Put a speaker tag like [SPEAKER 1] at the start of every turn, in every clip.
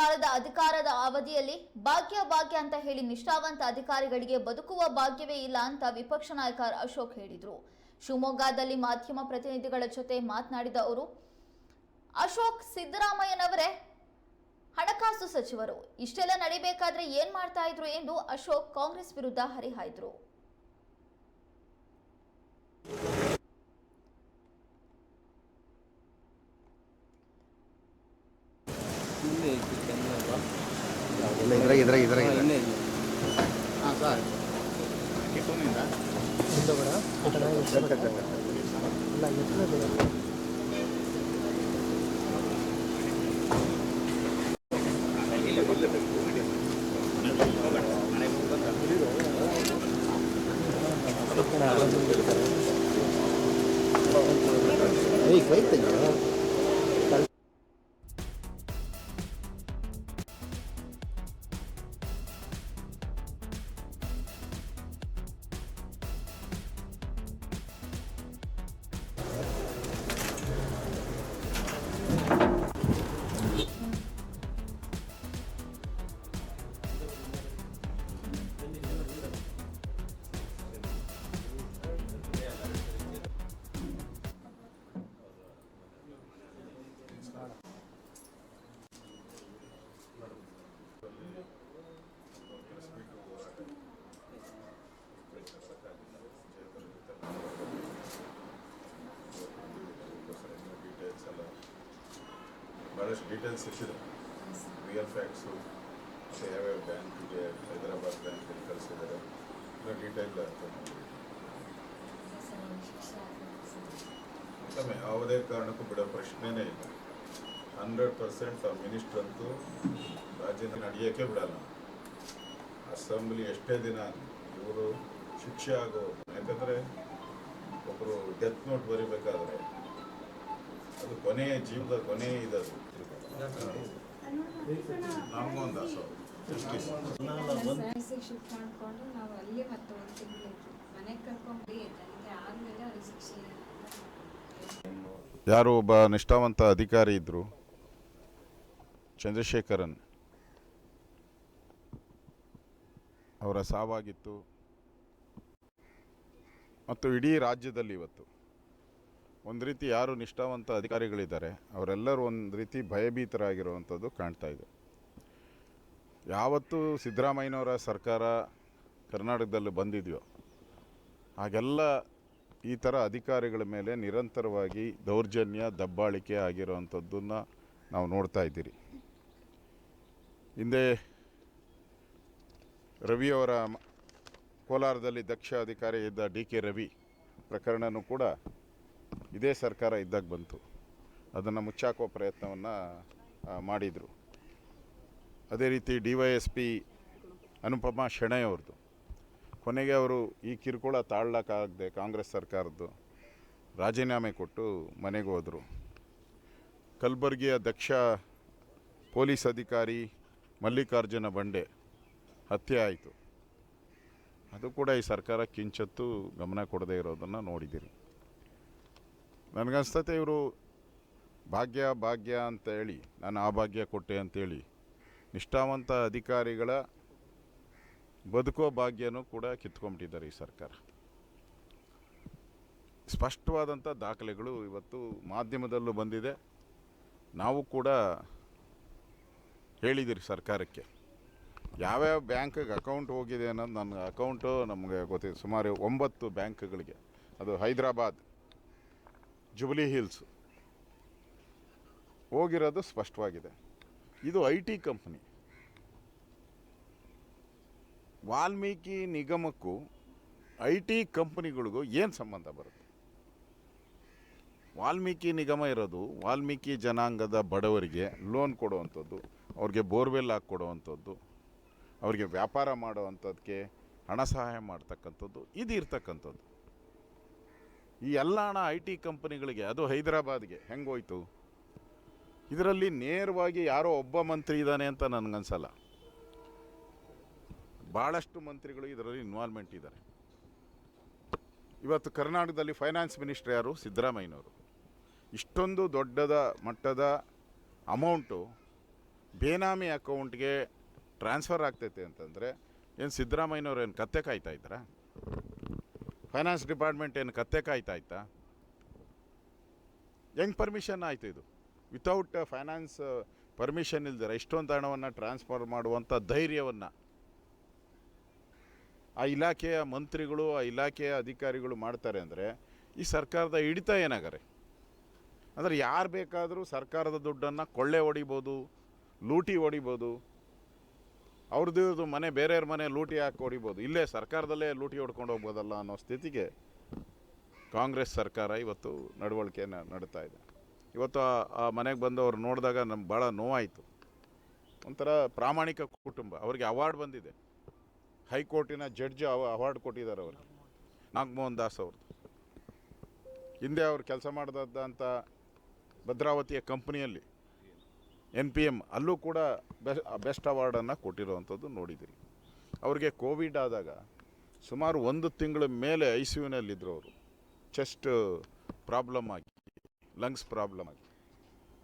[SPEAKER 1] ಕಾಲದ ಅಧಿಕಾರದ ಅವಧಿಯಲ್ಲಿ ಭಾಗ್ಯ ಭಾಗ್ಯ ಅಂತ ಹೇಳಿ ನಿಷ್ಠಾವಂತ ಅಧಿಕಾರಿಗಳಿಗೆ ಬದುಕುವ ಭಾಗ್ಯವೇ ಇಲ್ಲ ಅಂತ ವಿಪಕ್ಷ ನಾಯಕ ಅಶೋಕ್ ಹೇಳಿದರು. ಶಿವಮೊಗ್ಗದಲ್ಲಿ ಮಾಧ್ಯಮ ಪ್ರತಿನಿಧಿಗಳ ಜೊತೆ ಮಾತನಾಡಿದ ಅವರು, ಅಶೋಕ್ ಸಿದ್ದರಾಮಯ್ಯನವರೇ ಹಣಕಾಸು ಸಚಿವರು. ಇಷ್ಟೆಲ್ಲ ನಡಿಬೇಕಾದ್ರೆ ಏನ್ ಮಾಡ್ತಾ ಇದ್ರು ಎಂದು ಅಶೋಕ್ ಕಾಂಗ್ರೆಸ್ ವಿರುದ್ಧ ಹರಿಹಾಯ್ದರು.
[SPEAKER 2] ಇಲ್ಲೇ ಐತಿ ಕೆಮ್ಮು
[SPEAKER 3] ಇಲ್ಲ ಇದ್ರಾಗ ಇದ್ರಾಗ ಇದ್ರಾಗ ಇಲ್ಲ.
[SPEAKER 2] ಇನ್ನೇ ಇಲ್ಲ
[SPEAKER 3] ಹಾಂ ಸರ್ ಟಿಫನಿಂದ ಏಯ್ ಕೈ ತೆಗಿಯೋ
[SPEAKER 4] ಡೀಟೇಲ್ಸ್ ಭಾಳಷ್ಟು ಡೀಟೇಲ್ಸ್ ಸಿಕ್ಕಿದೆ ರಿಯಲ್ ಫ್ಯಾಕ್ಟ್ಸು ಮತ್ತು ಯಾವ್ಯಾವ ಬ್ಯಾಂಕಿಗೆ ಹೈದರಾಬಾದ್ ಬ್ಯಾಂಕಲ್ಲಿ ಕಳಿಸಿದ್ದಾರೆ ಇನ್ನೂ ಡೀಟೇಲ್ ಮತ್ತೊಮ್ಮೆ ಯಾವುದೇ ಕಾರಣಕ್ಕೂ ಬಿಡೋ ಪ್ರಶ್ನೆನೇ ಇಲ್ಲ ಹಂಡ್ರೆಡ್ ಪರ್ಸೆಂಟ್ ಆ ಮಿನಿಸ್ಟರ್ ಅಂತೂ ರಾಜ್ಯದ ನಡೆಯೋಕ್ಕೆ ಬಿಡಲ್ಲ ಅಸೆಂಬ್ಲಿ ಎಷ್ಟೇ ದಿನ ಇವರು ಶಿಕ್ಷೆ ಆಗೋ, ಯಾಕಂದರೆ ಒಬ್ಬರು ಡೆತ್ ನೋಟ್ ಬರಿಬೇಕಾದ್ರೆ ಕೊನೆಯ ಜೀವದ ಕೊನೆ ಇದದು. ನಮಗೂ ಒಂದು ಆಸೆ
[SPEAKER 5] ಸೈನ್ಸಿಗೆ ಶಿಫ್ಟ್ ಮಾಡಿಕೊಂಡು ನಾವು ಅಲ್ಲಿ ಮತ್ತೆ ಒಂದು ತಿಂಗಳು ಮನೆಗೆ ಕರ್ಕೊಂಡು ನನಗೆ ಆದಮೇಲೆ ಅವ್ರಿಗೆ ಶಿಕ್ಷೆ
[SPEAKER 4] ಯಾರು ಒಬ್ಬ ನಿಷ್ಠಾವಂತ ಅಧಿಕಾರಿ ಇದ್ದರು ಚಂದ್ರಶೇಖರನ್. ಅವರ ಸಾವಾಗಿತ್ತು. ಮತ್ತು ಇಡೀ ರಾಜ್ಯದಲ್ಲಿ ಇವತ್ತು. ಒಂದು ರೀತಿ ಯಾರು ನಿಷ್ಠಾವಂತ ಅಧಿಕಾರಿಗಳಿದ್ದಾರೆ, ಅವರೆಲ್ಲರೂ ಒಂದು ರೀತಿ ಭಯಭೀತರಾಗಿರುವಂಥದ್ದು ಕಾಣ್ತಾ ಇದೆ. ಯಾವತ್ತು ಸಿದ್ದರಾಮಯ್ಯನವರ ಸರ್ಕಾರ ಕರ್ನಾಟಕದಲ್ಲಿ ಬಂದಿದೆಯೋ, ಹಾಗೆಲ್ಲ ಈ ಥರ ಅಧಿಕಾರಿಗಳ ಮೇಲೆ ನಿರಂತರವಾಗಿ ದೌರ್ಜನ್ಯ, ದಬ್ಬಾಳಿಕೆ ಆಗಿರುವಂಥದ್ದನ್ನು ನಾವು ನೋಡ್ತಾ ಇದ್ದೀರಿ. ಹಿಂದೆ ರವಿಯವರ ಕೋಲಾರದಲ್ಲಿ ದಕ್ಷ ಅಧಿಕಾರಿ ಇದ್ದ ಡಿ ಕೆ ರವಿ ಪ್ರಕರಣನೂ ಕೂಡ ಇದೇ ಸರ್ಕಾರ ಇದ್ದಾಗ ಬಂತು. ಅದನ್ನು ಮುಚ್ಚಾಕುವ ಪ್ರಯತ್ನವನ್ನು ಮಾಡಿದರು. ಅದೇ ರೀತಿ D Y S P Anupama Shenoy ಅವ್ರದ್ದು ಕೊನೆಗೆ ಅವರು ಈ ಕಿರುಕುಳ ತಾಳ್ಲಕ್ಕಾಗದೆ ಕಾಂಗ್ರೆಸ್ ಸರ್ಕಾರದ್ದು ರಾಜೀನಾಮೆ ಕೊಟ್ಟು ಮನೆಗೆ ಹೋದರು. ಕಲಬುರಗಿಯ ದಕ್ಷ ಪೊಲೀಸ್ ಅಧಿಕಾರಿ ಮಲ್ಲಿಕಾರ್ಜುನ ಬಂಡೆ ಹತ್ಯೆ ಆಯಿತು. ಅದು ಕೂಡ ಈ ಸರ್ಕಾರ ಕಿಂಚತ್ತು ಗಮನ ಕೊಡದೇ ಇರೋದನ್ನು ನೋಡಿದ್ದೀರಿ ನನಗನ್ಸ್ತತೆ ಇವರು ಭಾಗ್ಯ ಭಾಗ್ಯ ಅಂತ ಹೇಳಿ ನಾನು ಆ ಭಾಗ್ಯ ಕೊಟ್ಟೆ ಅಂತೇಳಿ, ನಿಷ್ಠಾವಂತ ಅಧಿಕಾರಿಗಳ ಬದುಕೋ ಭಾಗ್ಯನೂ ಕೂಡ ಕಿತ್ಕೊಂಡ್ಬಿಟ್ಟಿದ್ದಾರೆ ಈ ಸರ್ಕಾರ. ಸ್ಪಷ್ಟವಾದಂಥ ದಾಖಲೆಗಳು ಇವತ್ತು ಮಾಧ್ಯಮದಲ್ಲೂ ಬಂದಿದೆ. ನಾವು ಕೂಡ ಹೇಳಿದ್ದೀರಿ ಸರ್ಕಾರಕ್ಕೆ. ಯಾವ್ಯಾವ ಬ್ಯಾಂಕಿಗೆ ಅಕೌಂಟ್ ಹೋಗಿದೆ ಅನ್ನೋದು ನನ್ನ ಅಕೌಂಟು ನಮಗೆ ಗೊತ್ತಿದೆ. ಸುಮಾರು ಒಂಬತ್ತು ಬ್ಯಾಂಕ್ಗಳಿಗೆ. ಅದು ಹೈದರಾಬಾದ್. ಜುಬ್ಲಿ ಹಿಲ್ಸ್ ಹೋಗಿರೋದು ಸ್ಪಷ್ಟವಾಗಿದೆ. ಇದು ಐ ಟಿ ಕಂಪ್ನಿ. ವಾಲ್ಮೀಕಿ ನಿಗಮಕ್ಕೂ ಐ ಟಿ ಕಂಪ್ನಿಗಳಿಗೂ ಏನು ಸಂಬಂಧ ಬರುತ್ತೆ? ವಾಲ್ಮೀಕಿ ನಿಗಮ ಇರೋದು ವಾಲ್ಮೀಕಿ ಜನಾಂಗದ ಬಡವರಿಗೆ ಲೋನ್ ಕೊಡುವಂಥದ್ದು, ಅವ್ರಿಗೆ ಬೋರ್ವೆಲ್ ಹಾಕಿ ಕೊಡುವಂಥದ್ದು, ಅವರಿಗೆ ವ್ಯಾಪಾರ ಮಾಡುವಂಥದ್ದಕ್ಕೆ ಹಣ ಸಹಾಯ ಮಾಡ್ತಕ್ಕಂಥದ್ದು ಇದು ಇರ್ತಕ್ಕಂಥದ್ದು ಈ ಎಲ್ಲ ಹಣ ಐ ಟಿ ಕಂಪನಿಗಳಿಗೆ, ಅದು ಹೈದರಾಬಾದ್ಗೆ, ಹೆಂಗೋಯ್ತು? ಇದರಲ್ಲಿ ನೇರವಾಗಿ ಯಾರೋ ಒಬ್ಬ ಮಂತ್ರಿ ಇದ್ದಾನೆ ಅಂತ ನನಗನ್ಸಲ್ಲ. ಭಾಳಷ್ಟು ಮಂತ್ರಿಗಳು ಇದರಲ್ಲಿ ಇನ್ವಾಲ್ವ್ಮೆಂಟ್ ಇದ್ದಾರೆ. ಇವತ್ತು ಕರ್ನಾಟಕದಲ್ಲಿ ಫೈನಾನ್ಸ್ ಮಿನಿಸ್ಟರ್ ಯಾರು? ಸಿದ್ದರಾಮಯ್ಯನವರು. ಇಷ್ಟೊಂದು ದೊಡ್ಡದ ಮಟ್ಟದ ಅಮೌಂಟು ಬೇನಾಮಿ ಅಕೌಂಟ್ಗೆ ಟ್ರಾನ್ಸ್ಫರ್ ಆಗ್ತೈತೆ ಅಂತಂದರೆ, ಏನು ಸಿದ್ದರಾಮಯ್ಯನವ್ರು ಏನು ಕತ್ತೆ ಕಾಯ್ತಾ ಇದ್ದಾರಾ? ಫೈನಾನ್ಸ್ ಡಿಪಾರ್ಟ್ಮೆಂಟ್ ಏನು ಕತ್ತೆ ಕಾಯ್ತಾ ಇತ್ತಾ ಹೆಂಗೆ ಪರ್ಮಿಷನ್ ಆಯಿತು ಇದು? ವಿತೌಟ್ ಫೈನಾನ್ಸ್ ಪರ್ಮಿಷನ್ ಇಲ್ದಿರ ಇಷ್ಟೊಂದು ಹಣವನ್ನು ಟ್ರಾನ್ಸ್ಫರ್ ಮಾಡುವಂಥ ಧೈರ್ಯವನ್ನು. ಆ ಇಲಾಖೆಯ ಮಂತ್ರಿಗಳು, ಆ ಇಲಾಖೆಯ ಅಧಿಕಾರಿಗಳು ಮಾಡ್ತಾರೆ ಅಂದರೆ ಈ ಸರ್ಕಾರದ ಹಿಡಿತ ಏನಾಗಾರೆ? ಅಂದರೆ ಯಾರು ಬೇಕಾದರೂ ಸರ್ಕಾರದ ದುಡ್ಡನ್ನು ಕೊಳ್ಳೆ ಹೊಡಿಬೋದು, ಲೂಟಿ ಹೊಡಿಬೋದು ಅವ್ರದ್ದು ಮನೆ ಬೇರೆಯವ್ರ ಮನೆ ಲೂಟಿ ಹಾಕಿ ಹೊಡಿಬೋದು. ಇಲ್ಲೇ ಸರ್ಕಾರದಲ್ಲೇ ಲೂಟಿ ಹೊಡ್ಕೊಂಡು ಹೋಗ್ಬೋದಲ್ಲ ಅನ್ನೋ ಸ್ಥಿತಿಗೆ ಕಾಂಗ್ರೆಸ್ ಸರ್ಕಾರ ಇವತ್ತು ನಡವಳಿಕೆಯನ್ನು ನಡೀತಾ ಇದೆ. ಇವತ್ತು ಆ- ಮನೆಗೆ ಬಂದವ್ರು ನೋಡಿದಾಗ ನಮ್ಗೆ ಭಾಳ ನೋವಾಯಿತು. ಒಂಥರ ಪ್ರಾಮಾಣಿಕ ಕುಟುಂಬ. ಅವರಿಗೆ ಅವಾರ್ಡ್ ಬಂದಿದೆ. ಹೈಕೋರ್ಟಿನ ಜಡ್ಜ್ ಅವ, ಅವಾರ್ಡ್ ಕೊಟ್ಟಿದ್ದಾರೆ ಅವ್ರಿಗೆ. ನಾಗಮೋಹನ್ ದಾಸ್ ಅವ್ರದ್ದು ಹಿಂದೆ ಅವ್ರು ಕೆಲಸ ಮಾಡಿದಂಥ ಭದ್ರಾವತಿಯ ಕಂಪ್ನಿಯಲ್ಲಿ ಎನ್ ಪಿ ಎಂ ಅಲ್ಲೂ ಕೂಡ ಬೆಸ್ ಬೆಸ್ಟ್ ಅವಾರ್ಡನ್ನು ಕೊಟ್ಟಿರುವಂಥದ್ದು ನೋಡಿದಿರಿ ಅವ್ರಿಗೆ ಕೋವಿಡ್ ಆದಾಗ ಸುಮಾರು ಒಂದು ತಿಂಗಳ ಮೇಲೆ ಐ ಸಿ ಯುನಲ್ಲಿದ್ದರು ಅವರು. ಚೆಸ್ಟ್ ಪ್ರಾಬ್ಲಮ್ ಆಗಿ, ಲಂಗ್ಸ್ ಪ್ರಾಬ್ಲಮ್ ಆಗಿ.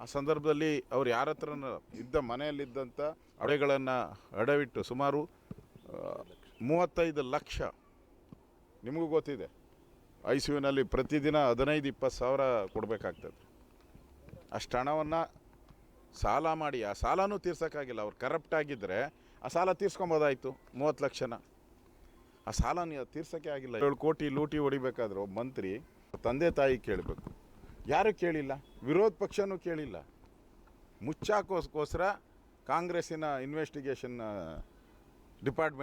[SPEAKER 4] ಆ ಸಂದರ್ಭದಲ್ಲಿ ಅವ್ರು ಯಾರ ಹತ್ರ ಇದ್ದ ಮನೆಯಲ್ಲಿದ್ದಂಥ ಅಡೆಗಳನ್ನು ಅಡವಿಟ್ಟು ಸುಮಾರು ಮೂವತ್ತೈದು ಲಕ್ಷ ನಿಮಗೂ ಗೊತ್ತಿದೆ. ಐ ಸಿ ಯುನಲ್ಲಿ ಪ್ರತಿದಿನ ಹದಿನೈದು, ಇಪ್ಪತ್ತು ಸಾವಿರ ಕೊಡಬೇಕಾಗ್ತದೆ. ಅಷ್ಟು ಹಣವನ್ನು ಸಾಲ ಮಾಡಿ, ಆ ಸಾಲನೂ ತೀರ್ಸೋಕ್ಕಾಗಿಲ್ಲ. ಅವ್ರು ಕರಪ್ಟ್ ಆಗಿದ್ದರೆ ಆ ಸಾಲ ತೀರ್ಸ್ಕೊಬೋದಾಯಿತು, ಮೂವತ್ತು ಲಕ್ಷನ. ಆ ಸಾಲ ತೀರ್ಸೋಕ್ಕೆ ಆಗಿಲ್ಲ. ಏಳು ಕೋಟಿ ಲೂಟಿ ಹೊಡಿಬೇಕಾದ್ರೆ ಒಬ್ಬ ಮಂತ್ರಿ, ತಂದೆ ತಾಯಿ ಕೇಳಬೇಕು. ಯಾರು ಕೇಳಿಲ್ಲ? ವಿರೋಧ ಪಕ್ಷನೂ ಕೇಳಿಲ್ಲ. ಮುಚ್ಚಾಕೋಸ್ಕೋಸ್ಕರ ಕಾಂಗ್ರೆಸ್ಸಿನ ಇನ್ವೆಸ್ಟಿಗೇಷನ್ ಡಿಪಾರ್ಟ್ಮೆಂಟ್